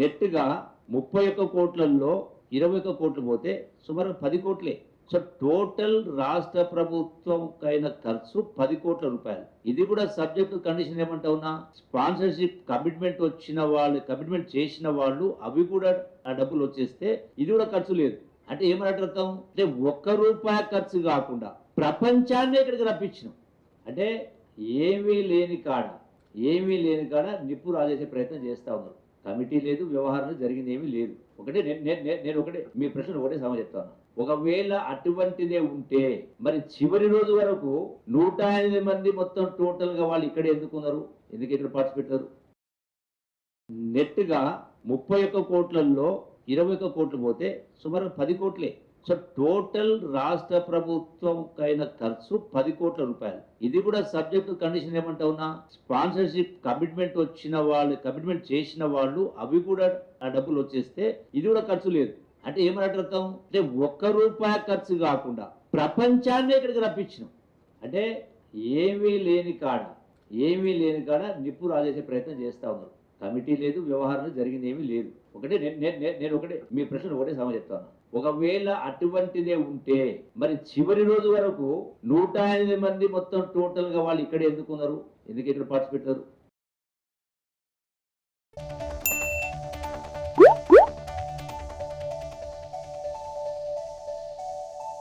నెట్గా ముప్పై ఒక్క కోట్లలో ఇరవై ఒక్క కోట్లు పోతే సుమారు పది కోట్లే. సో టోటల్ రాష్ట్ర ప్రభుత్వం ఖర్చు పది కోట్ల రూపాయలు. ఇది కూడా సబ్జెక్ట్ కండిషన్ ఏమంటావునా స్పాన్సర్షిప్ కమిట్మెంట్ వచ్చిన వాళ్ళు కమిట్మెంట్ చేసిన వాళ్ళు అవి కూడా ఆ డబ్బులు వచ్చేస్తే ఇది కూడా ఖర్చు లేదు. అంటే ఏమన్నట్టు అర్థం? అంటే ఒక్క రూపాయి ఖర్చు కాకుండా ప్రపంచాన్ని ఇక్కడికి రప్పించినాం. అంటే ఏమీ లేని కాడ ఏమీ లేని కాడ నిప్పు రాజేసే ప్రయత్నం చేస్తా ఉన్నారు. కమిటీ లేదు వ్యవహారం జరిగింది ఏమీ లేదు. ఒకటే నేను నేను- ఒకటే మీ ప్రశ్న ఒకటే సమ చెప్తాను. ఒకవేళ అటువంటిదే ఉంటే మరి చివరి రోజు వరకు నూట ఎనిమిది మంది మొత్తం టోటల్గా వాళ్ళు ఇక్కడే ఎందుకున్నారు? ఎందుకు ఇక్కడ పార్టిసిపెట్టారు నెట్గా ముప్పై ఒక్క కోట్లలో ఇరవై ఒక్క కోట్లు పోతే సుమారు పది కోట్లే. సో టోటల్ రాష్ట్ర ప్రభుత్వంకైన ఖర్చు పది కోట్ల రూపాయలు. ఇది కూడా సబ్జెక్ట్ కండిషన్ ఏమంటావునా స్పాన్సర్షిప్ కమిట్మెంట్ వచ్చిన వాళ్ళు కమిట్మెంట్ చేసిన వాళ్ళు అవి కూడా ఆ డబ్బులు వచ్చేస్తే ఇది కూడా ఖర్చు లేదు. అంటే ఏమన్నట్టు అంటే ఒక్క రూపాయి ఖర్చు కాకుండా ప్రపంచాన్ని ఇక్కడికి రప్పించినాం. అంటే ఏమీ లేని కాడ ఏమీ లేని కాడ నిప్పు రాజేసే ప్రయత్నం చేస్తా ఉన్నారు. కమిటీ లేదు వ్యవహారం జరిగింది ఏమీ లేదు. ఒకటే నేను నేను- నేను- ఒకటే మీ ప్రశ్న ఒకటే సమాధానం చెప్తాను. ఒకవేళ అటువంటిదే ఉంటే మరి చివరి రోజు వరకు నూట మంది మొత్తం టోటల్గా వాళ్ళు ఇక్కడ ఎందుకున్నారు? ఎందుకు ఇక్కడ పార్టిసిపేట్ అయ్యారు